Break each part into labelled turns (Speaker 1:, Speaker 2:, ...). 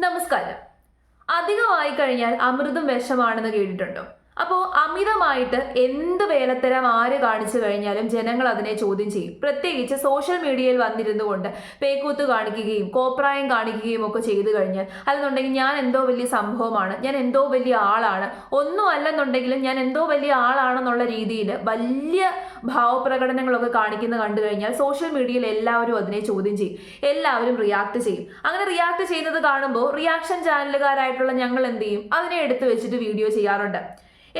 Speaker 1: നമസ്കാരം. അധികമായി കഴിഞ്ഞാൽ അമൃതും വിഷമാണെന്ന് കേട്ടിട്ടുണ്ടോ? അപ്പോൾ അമിതമായിട്ട് എന്ത് വേലത്തരം ആര് കാണിച്ചു കഴിഞ്ഞാലും ജനങ്ങൾ അതിനെ ചോദ്യം ചെയ്യും. പ്രത്യേകിച്ച് സോഷ്യൽ മീഡിയയിൽ വന്നിരുന്നു കൊണ്ട് പേക്കൂത്ത് കാണിക്കുകയും കോപ്രായം കാണിക്കുകയും ഒക്കെ ചെയ്തു കഴിഞ്ഞാൽ അല്ലെന്നുണ്ടെങ്കിൽ ഞാൻ എന്തോ വലിയ സംഭവമാണ് ഞാൻ എന്തോ വലിയ ആളാണ് ഒന്നും അല്ലെന്നുണ്ടെങ്കിലും ഞാൻ എന്തോ വലിയ ആളാണെന്നുള്ള രീതിയിൽ വലിയ ഭാവപ്രകടനങ്ങളൊക്കെ കാണിക്കുന്ന കണ്ടു കഴിഞ്ഞാൽ സോഷ്യൽ മീഡിയയിൽ എല്ലാവരും അതിനെ ചോദ്യം ചെയ്യും. എല്ലാവരും റിയാക്ട് ചെയ്യും. അങ്ങനെ റിയാക്ട് ചെയ്യുന്നത് കാണുമ്പോൾ റിയാക്ഷൻ ചാനലുകാരായിട്ടുള്ള ഞങ്ങൾ എന്ത് ചെയ്യും? അതിനെ എടുത്തു വെച്ചിട്ട് വീഡിയോ ചെയ്യാറുണ്ട്.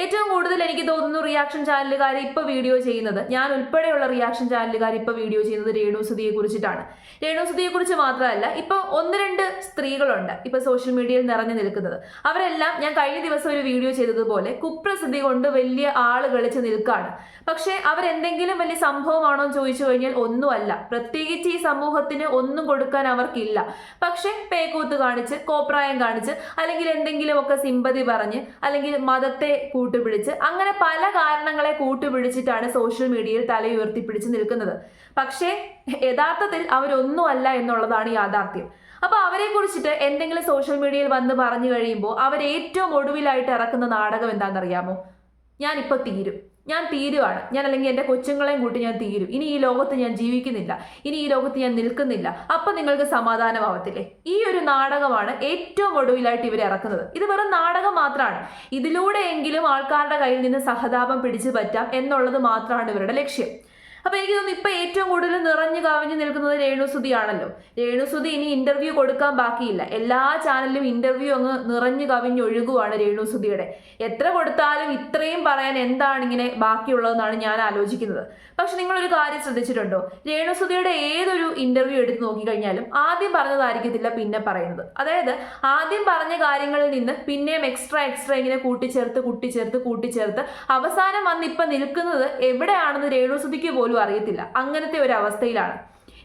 Speaker 1: ഏറ്റവും കൂടുതൽ എനിക്ക് തോന്നുന്നു റിയാക്ഷൻ ചാനലുകാർ ഇപ്പൊ വീഡിയോ ചെയ്യുന്നത്. ഞാൻ ഉൾപ്പെടെയുള്ള റിയാക്ഷൻ ചാനലുകാർ ഇപ്പൊ വീഡിയോ ചെയ്യുന്നത് രേണുസുതിയെ കുറിച്ചിട്ടാണ്. രേണുസുതിയെ കുറിച്ച് മാത്രമല്ല ഇപ്പൊ ഒന്ന് രണ്ട് സ്ത്രീകളുണ്ട് ഇപ്പൊ സോഷ്യൽ മീഡിയയിൽ നിറഞ്ഞു നിൽക്കുന്നത്. അവരെല്ലാം ഞാൻ കഴിഞ്ഞ ദിവസം ഒരു വീഡിയോ ചെയ്തതുപോലെ കുപ്രസിദ്ധി കൊണ്ട് വലിയ ആൾ കളിച്ച് നിൽക്കുകയാണ് പക്ഷേ അവരെന്തെങ്കിലും വലിയ സംഭവമാണോ എന്ന് ചോദിച്ചു കഴിഞ്ഞാൽ ഒന്നുമല്ല. പ്രത്യേകിച്ച് ഈ സമൂഹത്തിന് ഒന്നും കൊടുക്കാൻ അവർക്കില്ല. പക്ഷേ പേക്കൂത്ത് കാണിച്ച് കോപ്രായം കാണിച്ച് അല്ലെങ്കിൽ എന്തെങ്കിലുമൊക്കെ സിമ്പതി പറഞ്ഞ് അല്ലെങ്കിൽ മതത്തെ കൂട്ടുപിടിച്ച് അങ്ങനെ പല കാരണങ്ങളെ കൂട്ടുപിടിച്ചിട്ടാണ് സോഷ്യൽ മീഡിയയിൽ തലയുയർത്തിപ്പിടിച്ച് നിൽക്കുന്നത്. പക്ഷേ യഥാർത്ഥത്തിൽ അവരൊന്നുമല്ല എന്നുള്ളതാണ് യാഥാർത്ഥ്യം. അപ്പൊ അവരെ കുറിച്ചിട്ട് എന്തെങ്കിലും സോഷ്യൽ മീഡിയയിൽ വന്ന് പറഞ്ഞു കഴിയുമ്പോൾ അവർ ഏറ്റവും ഒടുവിലായിട്ട് ഇറക്കുന്ന നാടകം എന്താണെന്നറിയാമോ? ഞാനിപ്പോൾ തീരും. ഞാൻ തീരുവാണ്. ഞാൻ അല്ലെങ്കിൽ എന്റെ കൊച്ചുങ്ങളെയും കൂട്ടി ഞാൻ തീരും. ഇനി ഈ ലോകത്ത് ഞാൻ ജീവിക്കുന്നില്ല. ഇനി ഈ ലോകത്ത് ഞാൻ നിൽക്കുന്നില്ല. അപ്പം നിങ്ങൾക്ക് സമാധാനമാവത്തില്ലേ? ഈ ഒരു നാടകമാണ് ഏറ്റവും ഒടുവിലായിട്ട് ഇവർ ഇറക്കുന്നത്. ഇത് വെറും നാടകം മാത്രമാണ്. ഇതിലൂടെയെങ്കിലും ആൾക്കാരുടെ കയ്യിൽ നിന്ന് സഹതാപം പിടിച്ചു പറ്റാം എന്നുള്ളത് മാത്രമാണ് ഇവരുടെ ലക്ഷ്യം. അപ്പൊ എനിക്ക് തോന്നുന്നു ഇപ്പൊ ഏറ്റവും കൂടുതൽ നിറഞ്ഞു കവിഞ്ഞു നിൽക്കുന്നത് രേണുസുതി ആണല്ലോ രേണുസുതി ഇനി ഇന്റർവ്യൂ കൊടുക്കാൻ ബാക്കിയില്ല. എല്ലാ ചാനലിലും ഇന്റർവ്യൂ അങ്ങ് നിറഞ്ഞു കവിഞ്ഞൊഴുകുവാണ് രേണുസുതിയുടെ. എത്ര കൊടുത്താലും ഇത്രയും പറയാൻ എന്താണ് ഇങ്ങനെ ബാക്കിയുള്ളതെന്നാണ് ഞാൻ ആലോചിക്കുന്നത്. പക്ഷെ നിങ്ങളൊരു കാര്യം ശ്രദ്ധിച്ചിട്ടുണ്ടോ? രേണുസുതിയുടെ ഏതൊരു ഇന്റർവ്യൂ എടുത്ത് നോക്കിക്കഴിഞ്ഞാലും ആദ്യം പറഞ്ഞതായിരിക്കത്തില്ല പിന്നെ പറയുന്നത്. അതായത് ആദ്യം പറഞ്ഞ കാര്യങ്ങളിൽ നിന്ന് പിന്നെയും എക്സ്ട്രാ എക്സ്ട്രാ ഇങ്ങനെ കൂട്ടിച്ചേർത്ത് കൂട്ടിച്ചേർത്ത് കൂട്ടിച്ചേർത്ത് അവസാനം വന്ന് ഇപ്പൊ നിൽക്കുന്നത് എവിടെയാണെന്ന് രേണുസുതിക്ക് പോലും അറിയത്തില്ല. അങ്ങനത്തെ ഒരു അവസ്ഥയിലാണ്.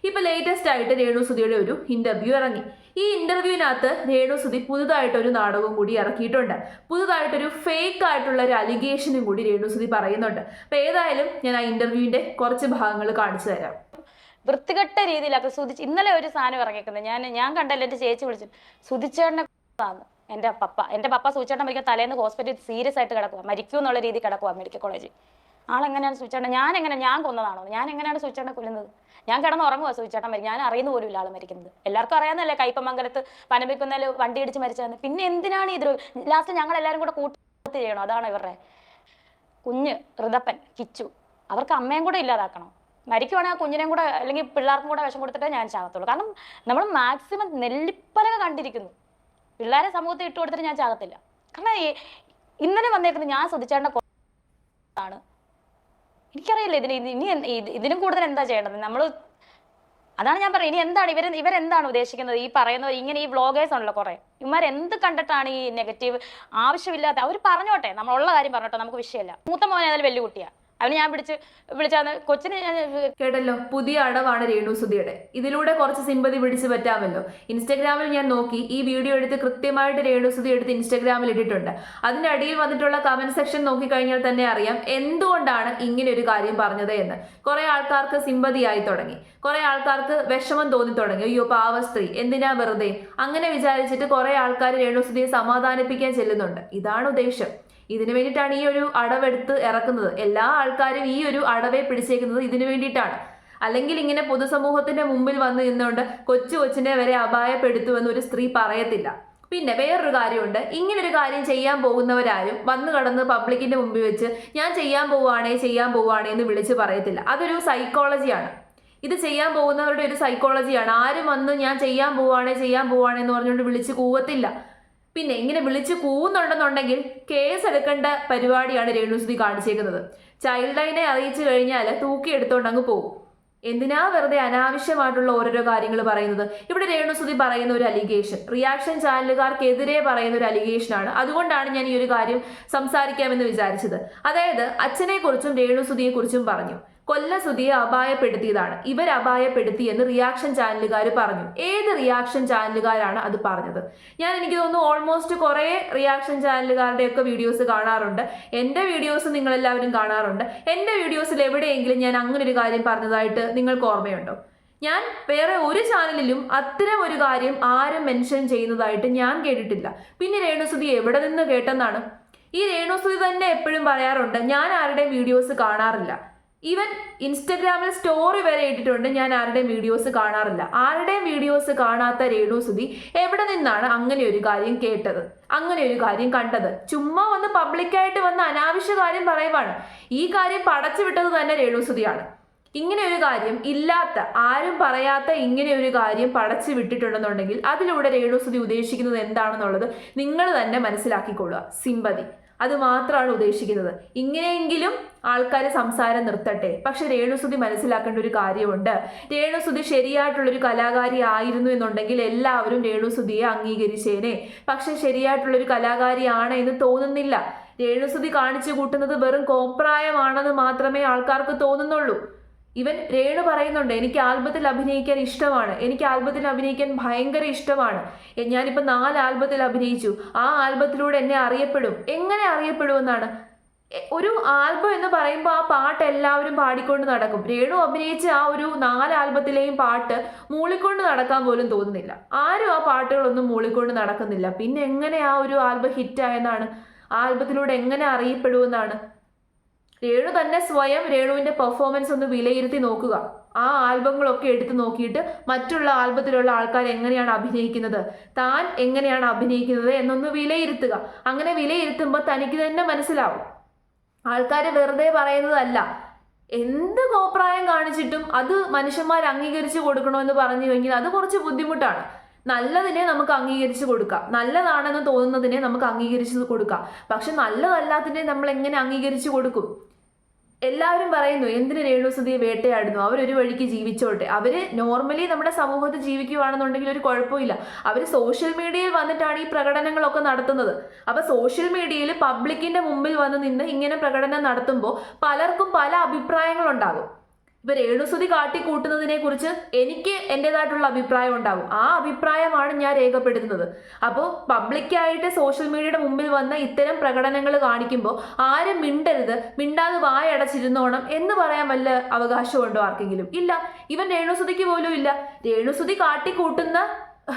Speaker 1: ഇപ്പൊ ലേറ്റസ്റ്റ് ആയിട്ട് രേണുസുതിയുടെ ഒരു ഇന്റർവ്യൂ ഇറങ്ങി. ഈ ഇന്റർവ്യൂവിനകത്ത് രേണുസുതി പുതുതായിട്ട് ഒരു നാടകവും കൂടി ഇറക്കിയിട്ടുണ്ട്. പുതുതായിട്ടൊരു ഫേക്ക് ആയിട്ടുള്ള ഒരു അലിഗേഷനും കൂടി രേണുസുതി പറയുന്നുണ്ട്. അപ്പൊ ഏതായാലും ഞാൻ ആ ഇന്റർവ്യൂവിന്റെ കുറച്ച് ഭാഗങ്ങൾ കാണിച്ചു തരാം.
Speaker 2: വൃത്തികെട്ട രീതിയിലൊക്കെ സുധി ഇന്നലെ ഒരു സാധനം ഇറങ്ങിക്കുന്നത് ഞാൻ ഞാൻ കണ്ടല്ലോ എന്റെ ചേച്ചി വിളിച്ചു. സുധിച്ചേട്ടനെ എന്റെ പപ്പ എന്റെ പപ്പ സുചേട്ടൻ മരിക്കുക തലേന്ന് ഹോസ്പിറ്റലിൽ സീരിയസ് ആയിട്ട് കിടക്കുക മരിക്കും എന്നുള്ള രീതി കിടക്കുക മെഡിക്കൽ കോളേജിൽ ആളെങ്ങനെയാണ് സുചേട്ടൻ ഞാൻ എങ്ങനെ ഞാൻ കൊന്നതാണോ? ഞാൻ എങ്ങനെയാണ് സുചേട്ടനെ കൊല്ലുന്നത്? ഞാൻ കിടന്ന് ഉറങ്ങുക സുചേട്ടൻ മരി ഞാൻ അറിയുന്ന പോലും ഇല്ല ആൾ മരിക്കുന്നത്. എല്ലാവർക്കും അറിയാമെന്നല്ലേ കൈപ്പമംഗലത്ത് പനമ്പിക്കുന്നതിൽ വണ്ടി ഇടിച്ച് മരിച്ചതെന്ന്. പിന്നെ എന്തിനാണ് ഇത് ലാസ്റ്റ് ഞങ്ങൾ എല്ലാവരും കൂടെ കൂട്ടി ചെയ്യണം? അതാണ് ഇവരുടെ കുഞ്ഞ് ഋതപ്പൻ കിച്ചു. അവർക്ക് അമ്മയും കൂടെ ഇല്ലാതാക്കണം? മരിക്കുവാണെങ്കിൽ ആ കുഞ്ഞിനെയും കൂടെ അല്ലെങ്കിൽ പിള്ളേർക്കും കൂടെ വിഷം കൊടുത്തിട്ടേ ഞാൻ ചാകത്തുള്ളൂ. കാരണം നമ്മൾ മാക്സിമം നെല്ലിപ്പലക കണ്ടിരിക്കുന്നു. പിള്ളേരെ സമൂഹത്തിൽ ഇട്ട് കൊടുത്തിട്ട് ഞാൻ ചാകത്തില്ല. കാരണം ഇന്നലെ വന്നേക്കുന്നത് ഞാൻ ശ്രദ്ധിച്ചേണ്ട ആണ്. എനിക്കറിയില്ല ഇതിന് ഇത് ഇനി ഇതിനും കൂടുതൽ എന്താ ചെയ്യേണ്ടത്? നമ്മൾ അതാണ് ഞാൻ പറയുന്നത് ഇനി എന്താണ് ഇവർ ഇവരെന്താണ് ഉദ്ദേശിക്കുന്നത്? ഈ പറയുന്നവർ ഇങ്ങനെ ഈ വ്ളോഗേഴ്സ് ഉണ്ടല്ലോ കുറെ. ഇവന്മാർ എന്ത് കണ്ടിട്ടാണ് ഈ നെഗറ്റീവ് ആവശ്യമില്ലാത്ത അവർ പറഞ്ഞോട്ടെ. നമ്മളുള്ള കാര്യം പറഞ്ഞോട്ടെ. നമുക്ക് വിഷയമല്ല. മൂത്ത മോനെ അതിൽ വലിയ കുട്ടിയാ അവന് ഞാൻ പിടിച്ച് വിളിച്ചാന്ന് കൊച്ചിന് ഞാൻ
Speaker 1: കേട്ടല്ലോ പുതിയ അടവാണ് രേണു സുധിയുടെ. ഇതിലൂടെ കുറച്ച് സിമ്പതി പിടിച്ച് പറ്റാമല്ലോ. ഇൻസ്റ്റാഗ്രാമിൽ ഞാൻ നോക്കി ഈ വീഡിയോ എടുത്ത് കൃത്യമായിട്ട് രേണു സുധി എടുത്ത് ഇൻസ്റ്റാഗ്രാമിൽ ഇട്ടിട്ടുണ്ട്. അതിന്റെ അടിയിൽ വന്നിട്ടുള്ള കമന്റ് സെക്ഷൻ നോക്കിക്കഴിഞ്ഞാൽ തന്നെ അറിയാം എന്തുകൊണ്ടാണ് ഇങ്ങനെ ഒരു കാര്യം പറഞ്ഞത് എന്ന്. കുറെ ആൾക്കാർക്ക് സിമ്പതിയായി തുടങ്ങി. കുറെ ആൾക്കാർക്ക് വിഷമം തോന്നി തുടങ്ങി. അയ്യോ പാവ സ്ത്രീ എന്തിനാ വെറുതെ? അങ്ങനെ വിചാരിച്ചിട്ട് കുറെ ആൾക്കാർ രേണു സുധിയെ സമാധാനിപ്പിക്കാൻ ചെല്ലുന്നുണ്ട്. ഇതാണ് ഉദ്ദേശം. ഇതിനു വേണ്ടിയിട്ടാണ് ഈ ഒരു അടവെടുത്ത് ഇറക്കുന്നത്. എല്ലാ ആൾക്കാരും ഈ ഒരു അടവെ പിടിച്ചേക്കുന്നത് ഇതിനു വേണ്ടിയിട്ടാണ്. അല്ലെങ്കിൽ ഇങ്ങനെ പൊതുസമൂഹത്തിന്റെ മുമ്പിൽ വന്ന് നിന്നുകൊണ്ട് കൊച്ചു കൊച്ചിനെ വരെ അപായപ്പെടുത്തുമെന്ന് ഒരു സ്ത്രീ പറയത്തില്ല. പിന്നെ വേറൊരു കാര്യമുണ്ട്. ഇങ്ങനൊരു കാര്യം ചെയ്യാൻ പോകുന്നവരാരും വന്നു കടന്ന് പബ്ലിക്കിന്റെ മുമ്പിൽ വെച്ച് ഞാൻ ചെയ്യാൻ പോവുകയാണേ ചെയ്യാൻ പോവുകയാണേ എന്ന് വിളിച്ച് പറയത്തില്ല. അതൊരു സൈക്കോളജിയാണ്. ഇത് ചെയ്യാൻ പോകുന്നവരുടെ ഒരു സൈക്കോളജിയാണ്. ആരും വന്ന് ഞാൻ ചെയ്യാൻ പോവുകയാണേ ചെയ്യാൻ പോവുകയാണേ എന്ന് പറഞ്ഞുകൊണ്ട് വിളിച്ച് കൂവത്തില്ല. പിന്നെ ഇങ്ങനെ വിളിച്ച് കൂവുന്നുണ്ടെന്നുണ്ടെങ്കിൽ കേസ് എടുക്കേണ്ട പരിപാടിയാണ് രേണുസുതി കാണിച്ചേക്കുന്നത്. ചൈൽഡ് ലൈനെ അറിയിച്ചു കഴിഞ്ഞാൽ തൂക്കിയെടുത്തോണ്ട് അങ്ങ് പോകും. എന്തിനാ വെറുതെ അനാവശ്യമായിട്ടുള്ള ഓരോരോ കാര്യങ്ങൾ പറയുന്നത്? ഇവിടെ രേണുസുതി പറയുന്ന ഒരു അലിഗേഷൻ റിയാക്ഷൻ ചാനലുകാർക്കെതിരെ പറയുന്ന ഒരു അലിഗേഷൻ ആണ്. അതുകൊണ്ടാണ് ഞാൻ ഈ ഒരു കാര്യം സംസാരിക്കാമെന്ന് വിചാരിച്ചത്. അതായത് അച്ഛനെക്കുറിച്ചും കുറിച്ചും രേണുസുതിയെ കുറിച്ചും സുധിയെ അപായപ്പെടുത്തിയതാണ്. ഇവർ അപായപ്പെടുത്തി എന്ന് റിയാക്ഷൻ ചാനലുകാർ പറഞ്ഞു. ഏത് റിയാക്ഷൻ ചാനലുകാരാണ് അത് പറഞ്ഞത്? ഞാൻ എനിക്ക് തോന്നുന്നു ഓൾമോസ്റ്റ് കുറേ റിയാക്ഷൻ ചാനലുകാരുടെയൊക്കെ വീഡിയോസ് കാണാറുണ്ട്. എന്റെ വീഡിയോസ് നിങ്ങളെല്ലാവരും കാണാറുണ്ട്. എന്റെ വീഡിയോസിൽ എവിടെയെങ്കിലും ഞാൻ അങ്ങനെ ഒരു കാര്യം പറഞ്ഞതായിട്ട് നിങ്ങൾക്ക് ഓർമ്മയുണ്ടോ? ഞാൻ വേറെ ഒരു ചാനലിലും അത്തരം ഒരു കാര്യം ആരും മെൻഷൻ ചെയ്യുന്നതായിട്ട് ഞാൻ കേട്ടിട്ടില്ല. പിന്നെ രേണുസുതി എവിടെ നിന്ന് കേട്ടെന്നാണ്? ഈ രേണുസുതി തന്നെ എപ്പോഴും പറയാറുണ്ട് ഞാൻ ആരുടെയും വീഡിയോസ് കാണാറില്ല. ഈവൻ ഇൻസ്റ്റഗ്രാമിൽ സ്റ്റോറി വരെ ഇട്ടിട്ടുണ്ട്. ഞാൻ ആരുടെയും വീഡിയോസ് കാണാറില്ല. ആരുടെയും വീഡിയോസ് കാണാത്ത രേണു സുധി എവിടെ നിന്നാണ് അങ്ങനെ ഒരു കാര്യം കേട്ടത്? അങ്ങനെ ഒരു കാര്യം കണ്ടത്? ചുമ്മാ വന്ന് പബ്ലിക്കായിട്ട് വന്ന് അനാവശ്യ കാര്യം പറയുവാണ്. ഈ കാര്യം പടച്ചു വിട്ടത് തന്നെ രേണുസുതിയാണ് ഇങ്ങനെ ഒരു കാര്യം ഇല്ലാത്ത ആരും പറയാത്ത ഇങ്ങനെ ഒരു കാര്യം പടച്ചു വിട്ടിട്ടുണ്ടെന്നുണ്ടെങ്കിൽ അതിലൂടെ രേണുസുതി ഉദ്ദേശിക്കുന്നത് എന്താണെന്നുള്ളത് നിങ്ങൾ തന്നെ മനസ്സിലാക്കിക്കൊള്ളുക. സിമ്പതി. അത് മാത്രമാണ് ഉദ്ദേശിക്കുന്നത്. ഇങ്ങനെയെങ്കിലും ആൾക്കാർ സംസാരം നിർത്തട്ടെ. പക്ഷെ രേണുസുതി മനസ്സിലാക്കേണ്ട ഒരു കാര്യമുണ്ട്. രേണുസുതി ശരിയായിട്ടുള്ളൊരു കലാകാരി ആയിരുന്നു എന്നുണ്ടെങ്കിൽ എല്ലാവരും രേണുസുതിയെ അംഗീകരിച്ചേനെ. പക്ഷെ ശരിയായിട്ടുള്ളൊരു കലാകാരിയാണ് എന്ന് തോന്നുന്നില്ല. രേണുസുതി കാണിച്ചു കൂട്ടുന്നത് വെറും കോപ്രായമാണെന്ന് മാത്രമേ ആൾക്കാർക്ക് തോന്നുന്നുള്ളൂ. ഇവൻ രേണു പറയുന്നുണ്ട് എനിക്ക് ആൽബത്തിൽ അഭിനയിക്കാൻ ഇഷ്ടമാണ്. എനിക്ക് ആൽബത്തിൽ അഭിനയിക്കാൻ ഭയങ്കര ഇഷ്ടമാണ്. ഞാനിപ്പോൾ നാല് ആൽബത്തിൽ അഭിനയിച്ചു. ആ ആൽബത്തിലൂടെ എന്നെ അറിയപ്പെടും. എങ്ങനെ അറിയപ്പെടുമെന്നാണ്? ഒരു ആൽബം എന്ന് പറയുമ്പോൾ ആ പാട്ട് എല്ലാവരും പാടിക്കൊണ്ട് നടക്കും. രേണു അഭിനയിച്ച ആ ഒരു നാല് ആൽബത്തിലെയും പാട്ട് മൂളിക്കൊണ്ട് നടക്കാൻ പോലും തോന്നുന്നില്ല. ആരും ആ പാട്ടുകളൊന്നും മൂളിക്കൊണ്ട് നടക്കുന്നില്ല. പിന്നെ എങ്ങനെ ആ ഒരു ആൽബം ഹിറ്റായെന്നാണ്? ആൽബത്തിലൂടെ എങ്ങനെ അറിയപ്പെടുമെന്നാണ്? രേണു തന്നെ സ്വയം രേണുവിന്റെ പെർഫോമൻസ് ഒന്ന് വിലയിരുത്തി നോക്കുക. ആ ആൽബങ്ങളൊക്കെ എടുത്തു നോക്കിയിട്ട് മറ്റുള്ള ആൽബത്തിലുള്ള ആൾക്കാർ എങ്ങനെയാണ് അഭിനയിക്കുന്നത് താൻ എങ്ങനെയാണ് അഭിനയിക്കുന്നത് എന്നൊന്ന് വിലയിരുത്തുക. അങ്ങനെ വിലയിരുത്തുമ്പോൾ തനിക്ക് തന്നെ മനസ്സിലാവും. ആൾക്കാർ വെറുതെ പറയുന്നതല്ല. എന്ത് കോപ്രായം കാണിച്ചിട്ടും അത് മനുഷ്യന്മാർ അംഗീകരിച്ച് കൊടുക്കണമെന്ന് പറഞ്ഞു കഴിഞ്ഞാൽ അത് കുറച്ച് ബുദ്ധിമുട്ടാണ്. നല്ലതിനെ നമുക്ക് അംഗീകരിച്ച് കൊടുക്കാം. നല്ലതാണെന്ന് തോന്നുന്നതിനെ നമുക്ക് അംഗീകരിച്ച് കൊടുക്കാം. പക്ഷെ നല്ലതല്ലാത്തതിനെ നമ്മൾ എങ്ങനെ അംഗീകരിച്ച് കൊടുക്കും? എല്ലാവരും പറയുന്നു എന്തിന് രേണുസുതിയെ വേട്ടയാടുന്നു? അവരൊരു വഴിക്ക് ജീവിച്ചോട്ടെ. അവർ നോർമലി നമ്മുടെ സമൂഹത്തിൽ ജീവിക്കുവാണെന്നുണ്ടെങ്കിൽ ഒരു കുഴപ്പമില്ല. അവർ സോഷ്യൽ മീഡിയയിൽ വന്നിട്ടാണ് ഈ പ്രകടനങ്ങളൊക്കെ നടത്തുന്നത്. അപ്പൊ സോഷ്യൽ മീഡിയയിൽ പബ്ലിക്കിന്റെ മുമ്പിൽ വന്ന് നിന്ന് ഇങ്ങനെ പ്രകടനം നടത്തുമ്പോൾ പലർക്കും പല അഭിപ്രായങ്ങളുണ്ടാകും. ഇപ്പൊ രേണുസുതി കാട്ടിക്കൂട്ടുന്നതിനെ കുറിച്ച് എനിക്ക് എന്റെതായിട്ടുള്ള അഭിപ്രായം ഉണ്ടാകും. ആ അഭിപ്രായമാണ് ഞാൻ രേഖപ്പെടുത്തുന്നത്. അപ്പോൾ പബ്ലിക്കായിട്ട് സോഷ്യൽ മീഡിയയുടെ മുമ്പിൽ വന്ന ഇത്തരം പ്രകടനങ്ങൾ കാണിക്കുമ്പോൾ ആരും മിണ്ടരുത് മിണ്ടാതെ വായടച്ചിരുന്നോണം എന്ന് പറയാൻ വല്ല അവകാശമുണ്ടോ ആർക്കെങ്കിലും? ഇല്ല. ഇവൻ രേണുസുതിക്ക് പോലും ഇല്ല. രേണുസുതി കാട്ടിക്കൂട്ടുന്ന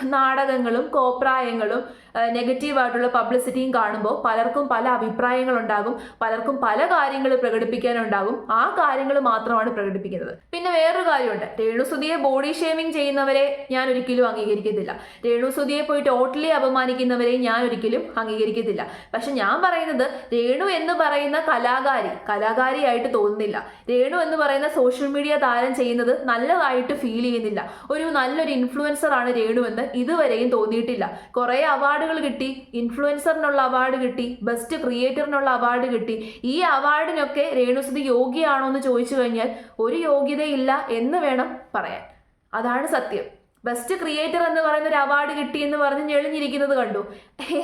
Speaker 1: നാടകങ്ങളും കോപ്രായങ്ങളും നെഗറ്റീവായിട്ടുള്ള പബ്ലിസിറ്റിയും കാണുമ്പോൾ പലർക്കും പല അഭിപ്രായങ്ങളുണ്ടാകും. പലർക്കും പല കാര്യങ്ങൾ പ്രകടിപ്പിക്കാനുണ്ടാകും. ആ കാര്യങ്ങൾ മാത്രമാണ് പ്രകടിപ്പിക്കുന്നത്. പിന്നെ വേറൊരു കാര്യമുണ്ട്. രേണുസുതിയെ ബോഡി ഷേമിംഗ് ചെയ്യുന്നവരെ ഞാൻ ഒരിക്കലും അംഗീകരിക്കത്തില്ല. രേണുസുതിയെ പോയി ടോട്ടലി അപമാനിക്കുന്നവരെ ഞാൻ ഒരിക്കലും അംഗീകരിക്കത്തില്ല. പക്ഷെ ഞാൻ പറയുന്നത് രേണു എന്ന് പറയുന്ന കലാകാരി കലാകാരിയായിട്ട് തോന്നുന്നില്ല. രേണു എന്ന് പറയുന്ന സോഷ്യൽ മീഡിയ താരം ചെയ്യുന്നത് നല്ലതായിട്ട് ഫീൽ ചെയ്യുന്നില്ല. ഒരു നല്ലൊരു ഇൻഫ്ലുവൻസർ ആണ് രേണു എന്ന് ഇതുവരെയും തോന്നിയിട്ടില്ല. കുറേ അവാർഡുകൾ കിട്ടി ഇൻഫ്ലുവൻസറിനുള്ള അവാർഡ് കിട്ടി ബെസ്റ്റ് ക്രിയേറ്ററിനുള്ള അവാർഡ് കിട്ടി. ഈ അവാർഡിനൊക്കെ രേണുസുതി യോഗ്യയാണോ എന്ന് ചോദിച്ചു കഴിഞ്ഞാൽ ഒരു യോഗ്യതയില്ല എന്ന് വേണം പറയാൻ. അതാണ് സത്യം. ബെസ്റ്റ് ക്രിയേറ്റർ എന്ന് പറയുന്ന ഒരു അവാർഡ് കിട്ടി എന്ന് പറഞ്ഞ് ഞെളിഞ്ഞിരിക്കുന്നത് കണ്ടു.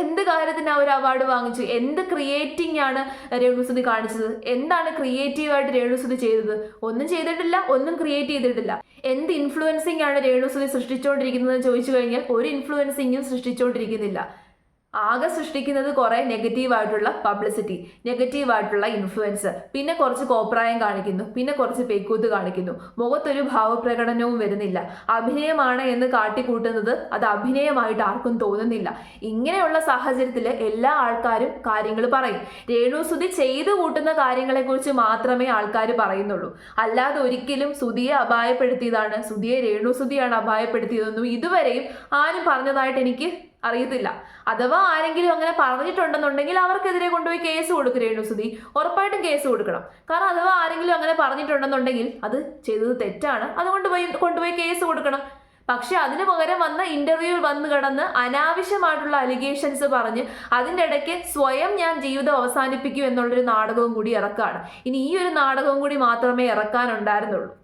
Speaker 1: എന്ത് കാര്യത്തിന് ആ ഒരു അവാർഡ് വാങ്ങിച്ചു? എന്ത് ക്രിയേറ്റിംഗ് ആണ് രേണുസുതി കാണിച്ചത്? എന്താണ് ക്രിയേറ്റീവായിട്ട് രേണുസുതി ചെയ്തത്? ഒന്നും ചെയ്തിട്ടില്ല ഒന്നും ക്രിയേറ്റ് ചെയ്തിട്ടില്ല. എന്ത് ഇൻഫ്ലുവൻസിംഗ് ആണ് രേണുസുതി സൃഷ്ടിച്ചുകൊണ്ടിരിക്കുന്നത് ചോദിച്ചു കഴിഞ്ഞാൽ ഒരു ഇൻഫ്ലുവൻസിങ്ങും സൃഷ്ടിച്ചുകൊണ്ടിരിക്കുന്നില്ല ആകെ സൃഷ്ടിക്കുന്നത് കുറേ നെഗറ്റീവായിട്ടുള്ള പബ്ലിസിറ്റി നെഗറ്റീവായിട്ടുള്ള ഇൻഫ്ലുവൻസ് പിന്നെ കുറച്ച് കോപ്രായം കാണിക്കുന്നു പിന്നെ കുറച്ച് പേക്കൂത്ത് കാണിക്കുന്നു. മുഖത്തൊരു ഭാവപ്രകടനവും വരുന്നില്ല. അഭിനയമാണ് എന്ന് കാട്ടിക്കൂട്ടുന്നത് അത് അഭിനയമായിട്ട് ആർക്കും തോന്നുന്നില്ല. ഇങ്ങനെയുള്ള സാഹചര്യത്തിൽ എല്ലാ ആൾക്കാരും കാര്യങ്ങൾ പറയും. രേണുസുതി ചെയ്തു കൂട്ടുന്ന കാര്യങ്ങളെക്കുറിച്ച് മാത്രമേ ആൾക്കാർ പറയുന്നുള്ളൂ. അല്ലാതെ ഒരിക്കലും സുതിയെ അപായപ്പെടുത്തിയതാണ്. സുതിയെ രേണുസുതിയാണ് അപായപ്പെടുത്തിയതെന്നും ഇതുവരെയും ആരും പറഞ്ഞതായിട്ട് എനിക്ക് അറിയത്തില്ല. അഥവാ ആരെങ്കിലും അങ്ങനെ പറഞ്ഞിട്ടുണ്ടെന്നുണ്ടെങ്കിൽ അവർക്കെതിരെ കൊണ്ടുപോയി കേസ് കൊടുക്കും രേണുസുതി ഉറപ്പായിട്ടും കേസ് കൊടുക്കണം. കാരണം അഥവാ ആരെങ്കിലും അങ്ങനെ പറഞ്ഞിട്ടുണ്ടെന്നുണ്ടെങ്കിൽ അത് ചെയ്തത് തെറ്റാണ്. അതുകൊണ്ട് പോയി കൊണ്ടുപോയി കേസ് കൊടുക്കണം. പക്ഷെ അതിന് പകരം വന്ന ഇന്റർവ്യൂവിൽ വന്ന് കിടന്ന് അനാവശ്യമായിട്ടുള്ള അലിഗേഷൻസ് പറഞ്ഞ് അതിന്റെ ഇടയ്ക്ക് സ്വയം ഞാൻ ജീവിതം അവസാനിപ്പിക്കൂ എന്നുള്ളൊരു നാടകവും കൂടി ഇറക്കാണ്. ഇനി ഈ ഒരു നാടകവും കൂടി മാത്രമേ ഇറക്കാനുണ്ടായിരുന്നുള്ളൂ.